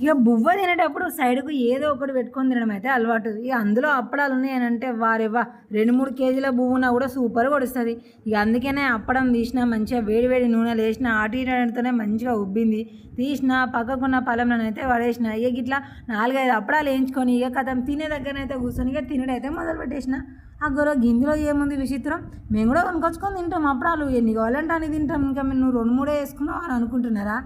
ఇక బువ్వ తినేటప్పుడు సైడ్కు ఏదో ఒకటి పెట్టుకొని తినడం అయితే అలవాటు. ఇక అందులో అప్పడాలు ఉన్నాయనంటే వారేవా రెండు మూడు కేజీల బువ్వునా కూడా సూపర్ కొడుస్తుంది ఇక అందుకనే అప్పడం తీసిన మంచిగా వేడివేడి నూనె లేచిన వేసిన ఆటి మంచిగా ఉబ్బింది. తీసిన పక్కకున్న పొలంలోనైతే పడేసిన ఇక ఇట్లా నాలుగైదు అప్పడాలు వేయించుకొని ఇక కథం తినే దగ్గరనైతే కూర్చొని ఇక తినడైతే మొదలు పెట్టేసిన ఆ గొర్రె గింజలో ఏముంది విచిత్రం? మేము కూడా కొనుకొచ్చుకొని తింటాం. అప్పుడాలు ఎన్ని కావాలంటే అని తింటాం. ఇంకా మేము రెండు మూడే వేసుకున్నావు అని అనుకుంటున్నారా?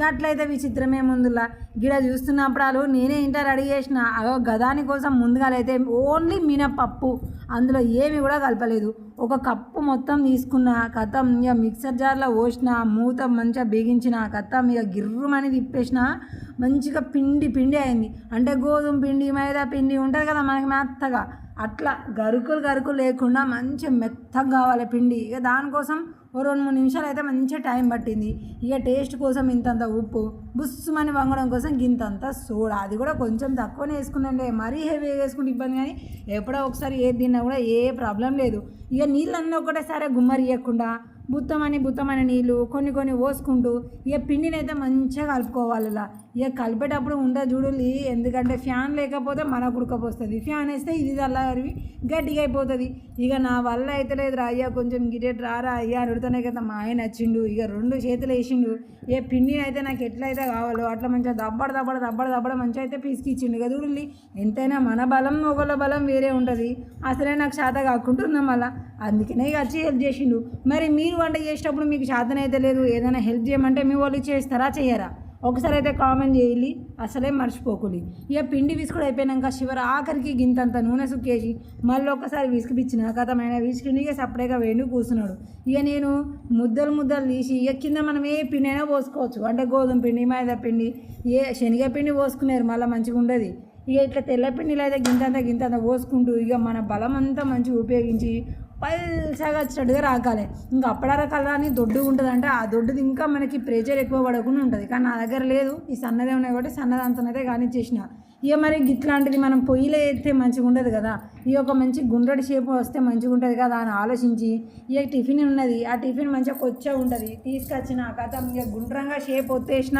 గట్లయితే విచిత్రం ఏముందిలా? గిడ చూస్తున్న నేనే ఇంటర్ రెడీ చేసిన. అదో గదాని కోసం ముందుగాలైతే ఓన్లీ మినపప్పు. అందులో ఏమి కూడా కలపలేదు. ఒక కప్పు మొత్తం తీసుకున్న కథం ఇక మిక్సర్ జార్లో పోసిన మూత మంచిగా బిగించిన కథం ఇక గిర్రమని తిప్పేసిన. మంచిగా పిండి పిండి అయింది. అంటే గోధుమ పిండి మైదా పిండి ఉంటుంది కదా మనకి మెత్తగా. అట్లా గరుకులు గరుకులు లేకుండా మంచిగా మెత్తగా కావాలి పిండి. ఇక దానికోసం ఓ రెండు మూడు నిమిషాలు అయితే మంచిగా టైం పట్టింది. ఇక టేస్ట్ కోసం ఇంతంత ఉప్పు బుస్సుమని వంగడం కోసం గింతంత సోడా. అది కూడా కొంచెం తక్కువనే వేసుకున్నాండి మరీ హెవీ వేసుకుంటే ఇబ్బంది కానీ ఎప్పుడో ఒకసారి ఏది తిన్నా కూడా ఏ ప్రాబ్లం లేదు. ఇక నీళ్ళన్నీ ఒకటేసారి గుమ్మరి ఇవ్వకుండా బుత్తమని బుత్తమని నీళ్ళు కొన్ని కొన్ని పోసుకుంటూ ఇక పిండిని అయితే మంచిగా కలుపుకోవాలి ఇలా ఇక కలిపేటప్పుడు ఉండ చూడులి ఎందుకంటే ఫ్యాన్ లేకపోతే మనకు ఉడకపోస్తుంది ఫ్యాన్ వేస్తే ఇది చల్లారి గట్టిగా అయిపోతుంది. ఇక నా వల్ల అయితే లేదు అయ్యా కొంచెం గిటెట్ రారా అయ్యా అడుగుతానే కదా మా ఆయన వచ్చిండు. ఇక రెండు చేతులు వేసిండు. ఏ పిండిని అయితే నాకు ఎట్లయితే కావాలో అట్లా మంచిగా దబ్బడ దబ్బడ దబ్బడ దబ్బడ మంచిగా అయితే పిసికిచ్చిండు. ఇక చూడండి ఎంతైనా మన బలం ఒకళ్ళ బలం వేరే ఉంటుంది. అసలే నాకు శాత కాకుంటున్నాం అలా. అందుకనే ఇక వచ్చి హెల్ప్ చేసిండు. మరి మీరు వంట చేసేటప్పుడు మీకు శాతనైతే లేదు ఏదైనా హెల్ప్ చేయమంటే మీ వాళ్ళు చేస్తారా చేయరా? ఒకసారి అయితే కామెంట్ చేయాలి అసలే మర్చిపోకూడదు ఇక పిండి విసుకుడు అయిపోయినాక చివరి ఆఖరికి గింతంత నూనె సుక్కేసి మళ్ళీ ఒకసారి విసిగిపించిన కథమైన విసుకుని ఇక సపరేట్గా వేడి కూర్చున్నాడు ఇక నేను ముద్దలు ముద్దలు తీసి ఇక కింద మనం ఏ పిండి అయినా పోసుకోవచ్చు. అంటే గోధుమ పిండి మైదా పిండి ఏ శనగ పిండి పోసుకున్నారు మళ్ళీ మంచిగా ఉండదు. ఇక ఇట్లా తెల్ల పిండిలో అయితే గింతంత గింతంత పోసుకుంటూ ఇక మన బలం అంతా మంచిగా ఉపయోగించి పల్చగా వచ్చేటట్టుగా రాకాలి. ఇంకా అప్పడార కలర్ అని దొడ్డు ఉంటుంది అంటే ఆ దొడ్డుది ఇంకా మనకి ప్రెజర్ ఎక్కువ పడకుండా ఉంటుంది. కానీ నా దగ్గర లేదు. ఈ సన్నదే ఉన్నాయి కాబట్టి సన్నది అంతనైతే కానీ చేసిన ఇక మరి ఇట్లాంటిది మనం పొయ్యిలో వేస్తే మంచిగా ఉండదు కదా. ఈ ఒక మంచి గుండ్రటి షేప్ వస్తే మంచిగా ఉంటుంది కదా అని ఆలోచించి ఇక టిఫిన్ ఉన్నది. ఆ టిఫిన్ మంచిగా కొచ్చే ఉంటుంది. తీసుకొచ్చిన కథ ఇక గుండ్రంగా షేప్ వచ్చేసిన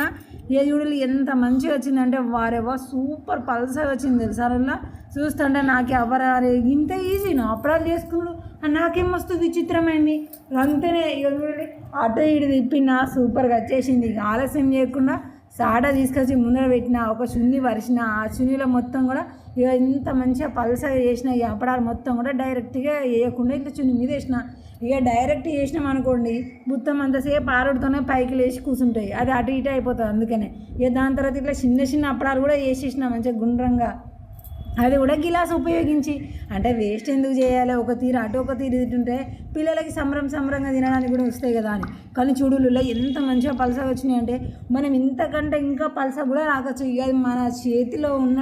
ఏ చూడలు ఎంత మంచిగా వచ్చిందంటే వారేవా సూపర్ పల్సగా వచ్చింది తెలుసా చూస్తుంటే నాకు ఎవరు ఇంత ఈజీ నా అప్పుడాలు చేసుకున్నాడు. నాకేం మస్తు విచిత్రమైంది. అంతేనే ఇక చూడండి అటు ఇటు తిప్పిన సూపర్గా వచ్చేసింది. ఇక ఆలస్యం చేయకుండా సాడ తీసుకొచ్చి ముందర పెట్టిన ఒక చున్ని వరిసిన ఆ చున్నీలో మొత్తం కూడా ఇక ఇంత మంచిగా పల్సగా చేసిన ఈ అప్పడాలు మొత్తం కూడా డైరెక్ట్గా వేయకుండా ఇట్లా చున్ని మీద వేసిన. ఇక డైరెక్ట్ చేసినాం అనుకోండి మొత్తం అంతసేపు ఆరుడుతోనే పైకి లేచి కూర్చుంటాయి అది అటు ఇటు అయిపోతుంది అందుకనే. ఇక దాని తర్వాత ఇట్లా చిన్న చిన్న అప్పడాలు కూడా వేసేసిన మంచిగా గుండ్రంగా. అది కూడా గిలాస్ ఉపయోగించి. అంటే వేస్ట్ ఎందుకు చేయాలి? ఒక తీరు అటు ఒక తీరు తింటుంటే పిల్లలకి సంబరం సంబరంగా తినడానికి కూడా వస్తాయి కదా అని. కానీ చూడులలో ఎంత మంచిగా పలస వచ్చినాయి అంటే మనం ఇంతకంటే ఇంకా పలస కూడా రాకచ్చు ఇక అది మన చేతిలో ఉన్న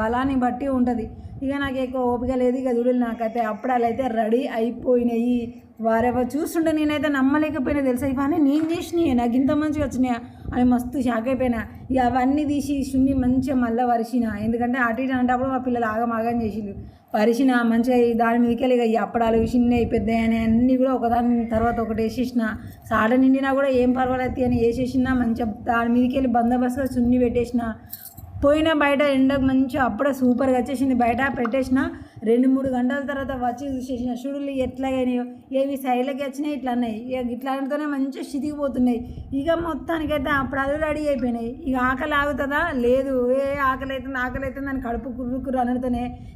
బలాన్ని బట్టి ఉంటుంది. ఇక నాకు ఎక్కువ ఓపిక లేదు. ఇక చూడు నాకైతే అప్పుడాలు అయితే రెడీ అయిపోయినాయి. వారెవరు చూస్తుంటే నేనైతే నమ్మలేకపోయినా తెలుసా? ఇవన్నీ నేను చేసినాయి. నాకు ఇంత మంచిగా వచ్చినాయా? అని మస్తు షాక్ అయిపోయినా. ఇక అవన్నీ తీసి శున్ని మంచిగా మళ్ళీ వరిసిన ఎందుకంటే అటు ఇటు అంటే మా పిల్లలు ఆగమాగం చేసిండు పరిచిన మంచిగా దాని మీదకి వెళ్ళి ఇక ఈ అప్పడాలు చిన్నవి పెద్దవి అని అన్నీ కూడా ఒకదాని తర్వాత ఒకటి వేసేసిన. సాడ నిండినా కూడా ఏం పర్వాలేదు అని వేసేసిన. మంచిగా దాని మీదకి వెళ్ళి బందోబస్తుగా చున్ని పెట్టేసిన. పోయిన బయట ఎండకు మంచిగా అప్పుడే సూపర్గా వచ్చేసింది. బయట పెట్టేసిన. రెండు మూడు గంటల తర్వాత వచ్చి చేసిన చూడులు ఎట్లాగైనాయో ఏవి సైడ్లకి వచ్చినాయి ఇట్లా అన్నాయి. ఇక ఇట్లాంటితోనే మంచిగా చితికిపోతున్నాయి. ఇక మొత్తానికైతే అప్పుడు అది రెడీ అయిపోయినాయి. ఇక ఆకలి ఆగుతుందా? లేదు. ఏ ఆకలి అవుతుంది ఆకలి అవుతుంది అని కడుపు కుర్రు కుర్రు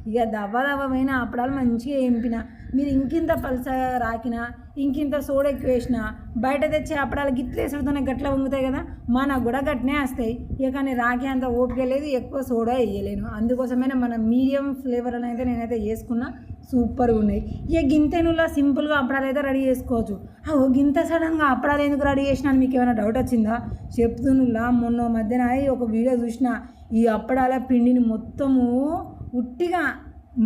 ఇక దవ్వ దవ్వమైన అప్పుడాలు మంచిగా ఎంపిన. మీరు ఇంకింత పలుసగా రాకినా ఇంకింత సోడ ఎక్కువ వేసిన బయట తెచ్చి అప్పడాలు గిట్లు వేసుడుతోనే గట్ల వంగుతాయి కదా మనకు కూడా గట్నే వస్తాయి. ఇక కానీ రాకి అంత ఓపిక లేదు ఎక్కువ సోడా వేయలేను అందుకోసమైనా మన మీడియం ఫ్లేవర్ అయితే నేనైతే వేసుకున్నా సూపర్గా ఉన్నాయి. ఇక గింతెనులా సింపుల్గా అప్పడాలు అయితే రెడీ చేసుకోవచ్చు. ఓ గింత సడన్గా అప్పడాలు ఎందుకు రెడీ చేసినా మీకు ఏమైనా డౌట్ వచ్చిందా? చెప్తునులా మొన్న మధ్యన ఒక వీడియో చూసిన ఈ అప్పడాల పిండిని మొత్తము ఉట్టిగా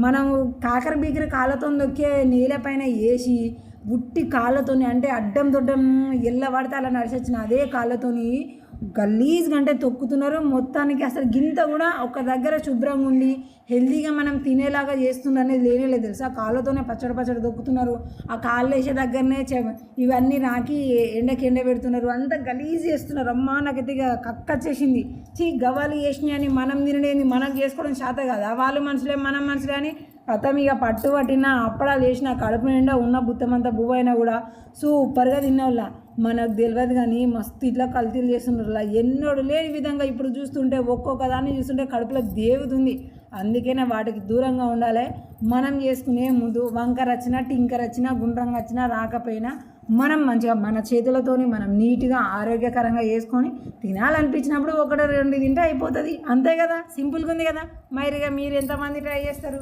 మనము కాకర బీకర కాళ్ళతో దొక్కే నీళ్ళపైన వేసి ఉట్టి కాళ్ళతోని అంటే అడ్డం దొడ్డం ఎల్ల పడితే అలా నడిచొచ్చిన అదే కాళ్ళతోని గలీజ్గా అంటే తొక్కుతున్నారు. మొత్తానికి అసలు గింత కూడా ఒక దగ్గర శుభ్రంగా ఉండి హెల్తీగా మనం తినేలాగా చేస్తున్నారు అనేది లేనే లేదు తెలుసా? కాళ్ళతోనే పచ్చడి పచ్చడి తొక్కుతున్నారు. ఆ కాళ్ళు వేసే దగ్గరనే చె- ఇవన్నీ రాకి ఎండకి ఎండ పెడుతున్నారు. అంత గలీజ్ చేస్తున్నారు. అమ్మా నాకైతే ఇక కక్క చేసింది చీ గవాలు చేసినాయి అని మనం తినడేది? మనం చేసుకోవడం శాత కాదు? వాళ్ళు మనుషులే మనం మనుషులే అని అతం ఇక పట్టు పట్టిన అప్పడాలు వేసిన కడుపు నిండా ఉన్న బుత్తమంతా బువ్వ అయినా కూడా సూపర్గా తిన్నవాళ్ళ మనకు తెలియదు కానీ మస్తు ఇట్లా కల్తీలు చేస్తున్నారు ఎన్నోడు లేని విధంగా ఇప్పుడు చూస్తుంటే ఒక్కొక్క దాన్ని చూస్తుంటే కడుపులో దేవుతుంది అందుకనే వాటికి దూరంగా ఉండాలి. మనం చేసుకునే ముందు వంకర వచ్చినా టింకర్ వచ్చినా గుండ్రంగా వచ్చినా రాకపోయినా మనం మంచిగా మన చేతులతోని మనం నీట్గా ఆరోగ్యకరంగా చేసుకొని తినాలనిపించినప్పుడు ఒకటి రెండు తింటే అయిపోతుంది. అంతే కదా? సింపుల్గా ఉంది కదా? మరిగా మీరు ఎంతమంది ట్రై చేస్తారు?